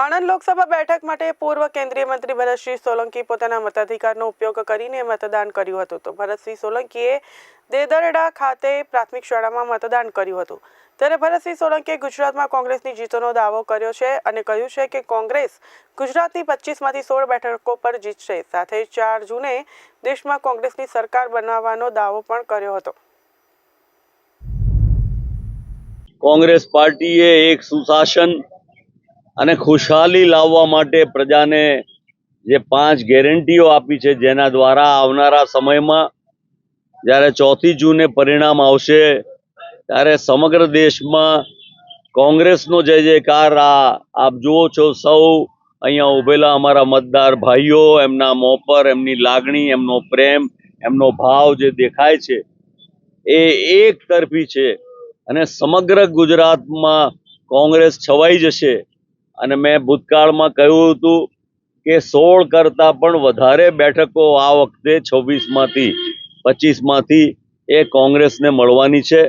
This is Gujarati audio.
આણંદ લોકસભા બેઠક માટે પૂર્વ કેન્દ્રીય મંત્રી ભરતસિંહ સોલંકી પોતાના મતાધિકારનો ઉપયોગ કરીને મતદાન કર્યું હતું. તો ભરતસિંહ સોલંકીએ દેદરડા ખાતે પ્રાથમિક શાળામાં મતદાન કર્યું હતું. ત્યારે ભરતસિંહ સોલંકીએ ગુજરાતમાં કોંગ્રેસની જીતનો દાવો કર્યો છે અને કહ્યું છે કે કોંગ્રેસ ગુજરાતની પચીસમાંથી સોળ બેઠકો પર જીતશે. સાથે ચાર જૂને દેશમાં કોંગ્રેસની સરકાર બનાવવાનો દાવો પણ કર્યો હતો. કોંગ્રેસ પાર્ટીએ એક સુશાસન અને ખુશહાલી લાવવા માટે પ્રજાને જે પાંચ ગેરંટીઓ આપી છે જેના દ્વારા આવનારા સમયમાં જ્યારે ચોથી જૂને પરિણામ આવશે, ત્યારે સમગ્ર દેશમાં કોંગ્રેસનો જય જયકાર. આ આપ જુઓ છો સૌ અહીંયા ઉભેલા અમારા મતદાર ભાઈઓ, એમના મોં પર એમની લાગણી, એમનો પ્રેમ, એમનો ભાવ જે દેખાય છે, એ એક તરફી છે. અને સમગ્ર ગુજરાતમાં કોંગ્રેસ છવાઈ જશે. અને મેં ભૂતકાળમાં કહ્યું હતું કે સોળ કરતાં પણ વધારે બેઠકો આ વખતે છવ્વીસમાંથી, પચીસમાંથી એ કોંગ્રેસને મળવાની છે.